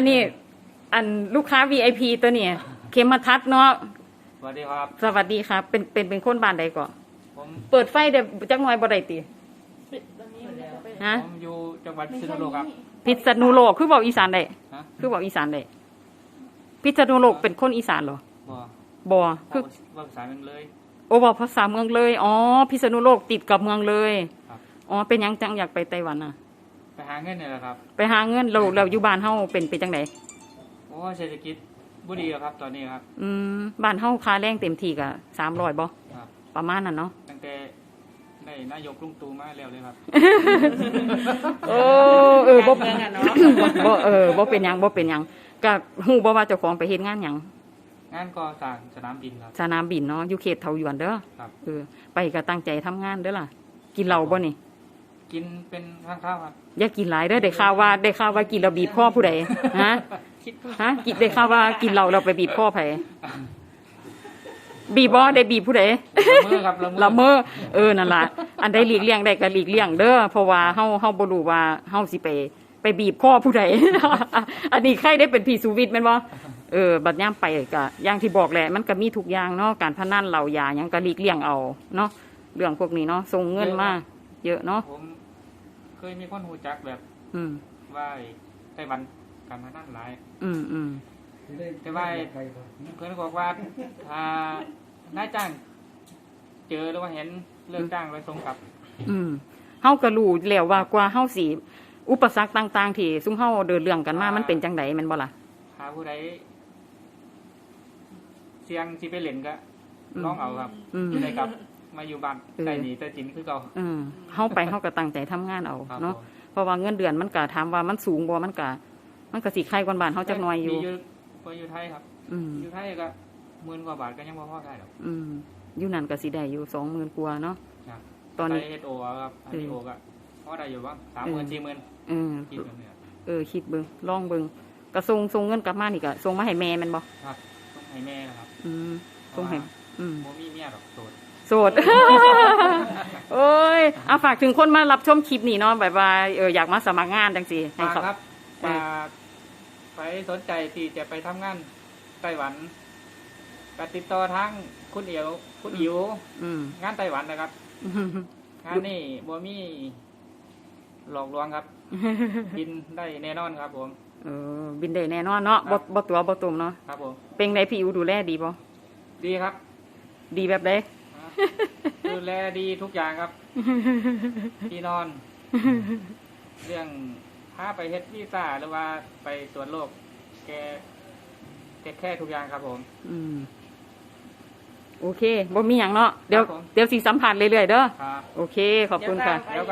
อันนี้ อันลูกค้า VIP ตัวเนี่ยเข็มมาทัดเนาะสวัสดีครับ สวัสดีครับ เป็นเป็นเป็นคนบ้านใดก่อนผมเปิดไฟเดี๋ยวจักหน่อยบ่ได้ติฮะผมอยู่จังหวัดพิษณุโลกครับ พิษณุโลกคือบอกอีสานได้ฮะคือบอกอีสานได้พิษณุโลกเป็นคนอีสานเหรอบ่บ่คืคืออว่าภาษาเมืองเลย โอ้บอกภาษาเมืองเลย อ๋อ พิษณุโลกติดกับเมืองเลย ครับ อ๋อ เป็นหยังจังอยากไปไต้หวันน่ะ ไปหาเงินเนี่ยแหละครับ ไปหาเงินเราเราอยู่บ้านเฮาเป็นเป็นจังไดโอ้เศรษฐกิจบุดีครับ ตอนนี้ครับ อืมบ้านเฮาค่าแรงเต็มที่ก็300บ่ครับ ประมาณนั้นเนาะ ตั้งแต่ได้นายกลุงตู่มาแล้วเลยครับ โอ้เออบ่การเมืองอะเนาะ บ่เออบ่เป็นหยังบ่เป็นหยังก็ฮู้บ่ว่าเจ้าของไปเฮ็ดงานหยังงานก่อสร้างสนามบินครับ สนามบินเนาะอยู่เขตเทาหยวนเด้อครับ เออไปก็ตั้งใจทำงานเด้อล่ะ กินเหล้าบ่นี่ กินเป็นข้างข้าวครับอย่ากินหลายเด้อได้ข่าวว่าได้ข่าวว่ากินแล้วบีบคอผู้ใดฮะคิดว่าฮะกินได้ข่าวว่ากินเหล้าแล้วไปบีบคอไผบีบบ่ได้บีบผู้ใดละเมอครับละเมอเออนั่นล่ะอันใดหลีกเลี่ยงได้ก็หลีกเลี่ยงเด้อเพราะว่าเฮาเฮาบ่รู้ว่าเฮาสิไปไปบีบคอผู้ใดอันนี้ใครได้เป็นผีสูวิตแม่นบ่เออบัดย่ามไปก็อย่างที่บอกแหละ มันก็มีทุกอย่างเนาะการพนันเหล้ายาหยังก็หลีกเลี่ยงเอาเนาะเรื่องพวกนี้เนาะส่งเงินมาเยอะเนาะผม เคยมีคนหูจักแบบ อืมว่าไต้หวันการพนันหลาย อืมอืมแต่ว่าเพื่อนบอกว่าถ้านายจ้าง เจอหรือว่าเห็นเลิกจ้างไปส่งกลับ อืมเฮาก็รู้แล้วว่ากว่าเฮาสิอุปสรรคต่าง ๆ ที่ซุมเฮาเดินเรื่องกันมา มันเป็นจังไดแม่นบ่ล่ะหาผู้ใดเสียงที่ไปเล่นก็อืมร้องเอาครับอืมได้กลับ มาอยู่บ้านเออใกล้หนีแต่จินคือเก่าอืมเฮาไปเฮาก็ตั้งใจทำงานเอาครับเนาะผมเพราะว่าเงินเดือนมันก็ถามว่ามันสูงบ่มันก็มันก็สิใครกว่าบ้านเฮาจักหน่อยอยู่มีอยู่พออยู่ไทยครับ อืมอยู่ไทยก็หมื่นกว่าบาทก็ยังบ่พอได้หรอกอืมอยู่นั่นก็สิได้อยู่20,000กว่าเนาะครับตอนนี้ไทยเฮดโอครับอันนี้เออโอก็พอได้อยู่บ้างสามหมื่นสี่หมื่นอืมคิดแบบเนี้ยเออคิดเบิ่งลองเบิ่งก็ส่งส่งเงินกลับมานี่ก็ส่งมาให้แม่แม่นบ่ครับต้องให้แม่นะครับ อืมส่งให้อืมโมมีเมียหรอกโสด โสด โอ้ยเอาฝากถึงคนมารับชมคลิปนี้เนาะแบบว่าเอออยากมาสมัครงานจังซี่ให้ฝากเขาครับเออฝากไปสนใจที่จะไปทำงานไต้หวันก็ติดต่อทางคุณเอียว คุณอิ๋วอืมงานไต้หวันนะครับ งานนี่บ่มีหลอกลวงครับ กินได้แน่นอนครับผม เออบินได้แน่นอนเนาะครับ่บบ่ตัวบ่ตุ่มเนาะครับผม เป็นไงพี่อูดูแลดีบ่ดีครับ ดีแบบใดนะ ดูแลดีทุกอย่างครับที่นอน เรื่องพาไปเฮ็ดวีซ่าหรือว่าไปตรวจโรคแกแกแค่ทุกอย่างครับ ผม อืม โอเคบ่มีหยังเนาะเดี๋ยว ครับผม เดี๋ยวสิสัมผัสเรื่อยๆเด้อครับ โอเค ขอบคุณค่ะ เดี๋ยว